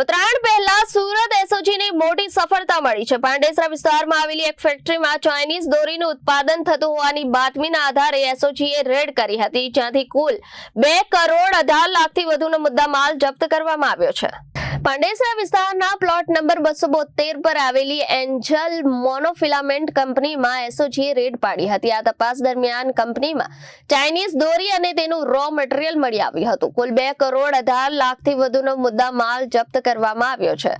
ઉત્તરાયણ પહેલા સુરત એસઓજીની મોટી સફળતા મળી છે. પાંડેસરા વિસ્તારમાં આવેલી એક ફેક્ટરીમાં ચાઇનીઝ દોરીનું ઉત્પાદન થતું હોવાની બાતમીના આધારે એસઓજીએ રેડ કરી હતી. જ્યાંથી કુલ બે કરોડ અઢાર લાખથી વધુનો મુદ્દામાલ જપ્ત કરવામાં આવ્યો છે. પાંડેસરા વિસ્તારના પ્લોટ નંબર બસો બોતેર પર આવેલી એન્જલ મોનોફિલામેન્ટ કંપનીમાં એસઓજીએ રેડ પાડી હતી. આ તપાસ દરમિયાન કંપનીમાં ચાઇનીઝ દોરી અને તેનું રો મટીરિયલ મળી આવ્યું હતું. કુલ બે કરોડ અઢાર લાખથી વધુનો મુદ્દા માલ જપ્ત કરવામાં આવ્યો છે.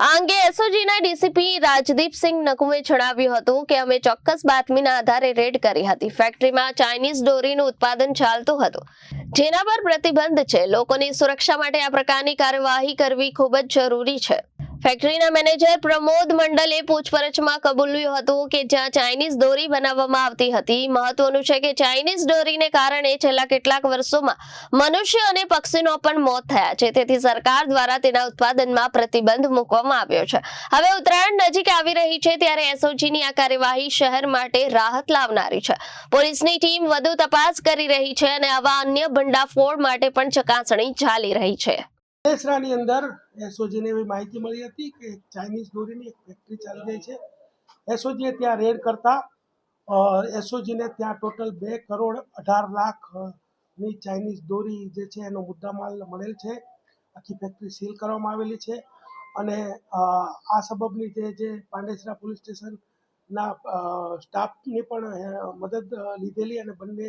આ અંગે એસઓજીના ડીસીપી રાજદીપસિંહ નકુમે જણાવ્યું હતું કે અમે ચોક્કસ બાતમીના આધારે રેડ કરી હતી. ફેક્ટરીમાં ચાઇનીઝ દોરીનું ઉત્પાદન ચાલતું હતું. જેના પર પ્રતિબંધ છે. લોકોની સુરક્ષા માટે આ પ્રકારની કાર્યવાહી કરવી ખૂબ જ જરૂરી છે. ફેક્ટરીના મેનેજર પ્રમોદ મંડલે પૂછપરછમાં કબૂલ્યું હતું કે જ્યાં ચાઇનીઝ દોરી બનાવવામાં આવતી હતી. મહત્વનું છે કે ચાઇનીઝ દોરીને કારણે છેલ્લા કેટલાક વર્ષોમાં મનુષ્ય અને પક્ષીનો પણ મોત થયા છે. તેથી સરકાર દ્વારા તેના ઉત્પાદનમાં પ્રતિબંધ મૂકવામાં આવ્યો છે. હવે ઉત્તરાયણ નજીક આવી રહી છે ત્યારે એસઓજીની આ કાર્યવાહી શહેર માટે રાહત લાવનારી છે. પોલીસની ટીમ વધુ તપાસ કરી રહી છે અને આવા અન્ય ભંડાફોડ માટે પણ ચકાસણી ચાલી રહી છે. દેશરાની અંદર એસઓજીને એવી માહિતી મળી હતી કે ચાઇનીઝ દોરીની એક ફેક્ટરી ચાલી રહી છે. એસઓજીએ ત્યાં રેડ કરતા એસઓજીને ત્યાં ટોટલ બે કરોડ અઢાર લાખની ચાઇનીઝ દોરી જે છે એનો મુદ્દામાલ મળેલ છે. આખી ફેક્ટરી સીલ કરવામાં આવેલી છે અને આ સબબની જે જે પાંડેસરા પોલીસ સ્ટેશનના સ્ટાફની પણ મદદ લીધેલી અને બંને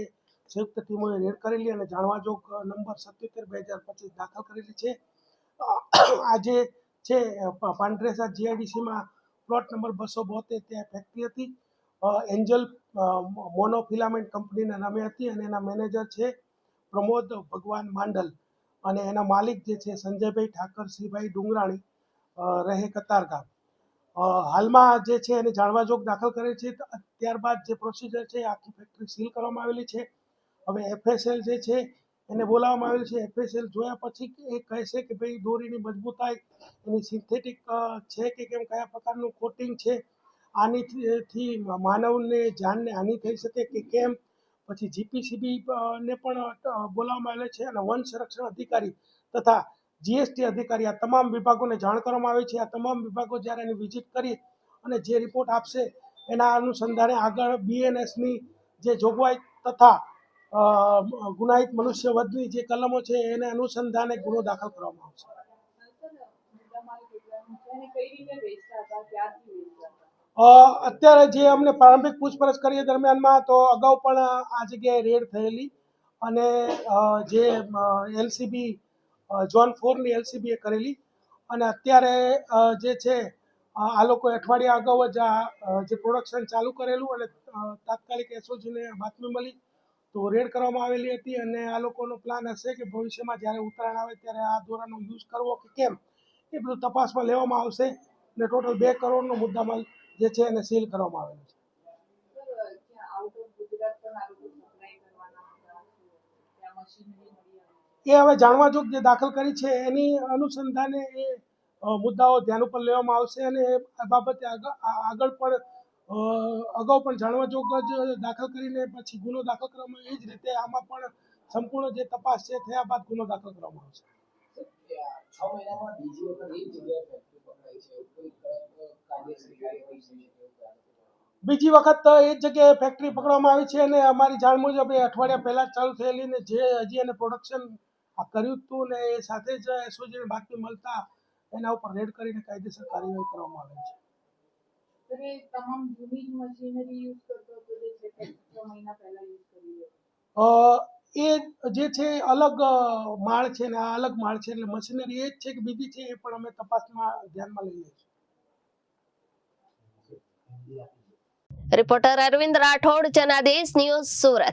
સંયુક્ત ટીમોએ રેડ કરેલી અને જાણવાજોગ નંબર સત્યોતેર બે હજાર પચીસ દાખલ કરેલી છે. આજે છે પાંડરેસા જીઆઈડીસીમાં પ્લોટ નંબર બસો બોતેર ત્યાં ફેક્ટરી હતી. એન્જલ મોનોફિલામેન્ટ કંપનીના નામે હતી અને એના મેનેજર છે પ્રમોદ ભગવાન માંડલ અને એના માલિક જે છે સંજયભાઈ ઠાકરસિંહભાઈ ડુંગરાણી રહે કતારગામ. હાલમાં જે છે એને જાણવાજોગ દાખલ કરે છે. ત્યારબાદ જે પ્રોસિજર છે આખી ફેક્ટરી સીલ કરવામાં આવેલી છે. હવે એફએસએલ જે છે, એને બોલાવવામાં આવેલ છે. એફએસએલ જોયા પછી એ કહેશે કે ભાઈ, દોરીની મજબૂતાઈ, એની સિન્થેટિક છે કે કેમ, કયા પ્રકારનું કોટિંગ છે, આની થી- થી માનવને, જાનને હાનિ થઈ શકે કે કેમ? પછી જીપીસીબી ને પણ બોલાવવામાં આવેલ છે અને વન સંરક્ષણ અધિકારી તથા જીએસટી અધિકારી આ તમામ વિભાગોને જાણ કરવામાં આવી છે. આ તમામ વિભાગો જ્યારે એની વિઝિટ કરી અને જે રિપોર્ટ આપશે, એના અનુસંધાને આગળ બીએનએસની જે જોગવાઈ તથા ગુનાહિત મનુષ્ય વધની જે કલમો છે એને અનુસંધાને ગુનો દાખલ કરવામાં આવશે. અત્યારે જે અમને પ્રારંભિક પૂછપરછ કરીએ દરમિયાનમાં તો અગાઉ પણ આ જગ્યાએ રેડ થયેલી અને જે એલસીબી ઝોન ફોરની એલસીબીએ કરેલી અને અત્યારે જે છે આ લોકોએ અઠવાડિયા અગાઉ જ આ જે પ્રોડક્શન ચાલુ કરેલું અને તાત્કાલિક એસઓજીને બાતમી મળી તો રેડ કરવામાં આવેલી હતી અને આ લોકોનો પ્લાન હશે કે ભવિષ્યમાં જ્યારે ઉત્તરાયણ આવે ત્યારે આ દોરાનો યુઝ કરવો કે કેમ? એ બધું તપાસમાં લેવામાં આવશે અને ટોટલ બે કરોડનો મુદ્દામાલ જે છે એને સીલ કરવામાં આવેલો છે. એ હવે જાણવા જોગ જે દાખલ કરી છે એની અનુસંધાને એ મુદ્દાઓ ધ્યાન ઉપર લેવામાં આવશે અને એ બાબતે આગળ પણ અગાઉ પણ જાણવા જોગ જ દાખલ કરીને પછી ગુનો દાખલ કરવામાં એ જ રીતે આમાં પણ સંપૂર્ણ જે તપાસ છે થયા બાદ ગુનો દાખલ કરવામાં આવશે. છ મહિનામાં બીજી વખત જગ્યાએ પકડાઈ છે? કોઈ કાયદેસર કાર્યવાહી થઈ શકે એવું જાણતું નથી. બીજી વખત એ જ જગ્યાએ ફેક્ટરી પકડવામાં આવી છે અને અમારી જાણ મુજબ એ અઠવાડિયા પહેલા ચાલુ થયેલી ને જે હજી એને પ્રોડક્શન કર્યું હતું ને એ સાથે જ એસઓજીને બાકી મળતા એના ઉપર રેડ કરીને કાયદેસર કાર્યવાહી કરવામાં આવે છે. એ તમામ જૂની જ મશીનરી યુઝ કરતો હતો જે છે છ મહિના પહેલા યુઝ કરી એ જે છે અલગ માળ છે ને આ અલગ માળ છે એટલે મશીનરી એ જ છે કે બીજી છે એ પણ અમે તપાસમાં ધ્યાનમાં લઈએ છીએ. Reporter Arvind Rathod Janadesh news Surat.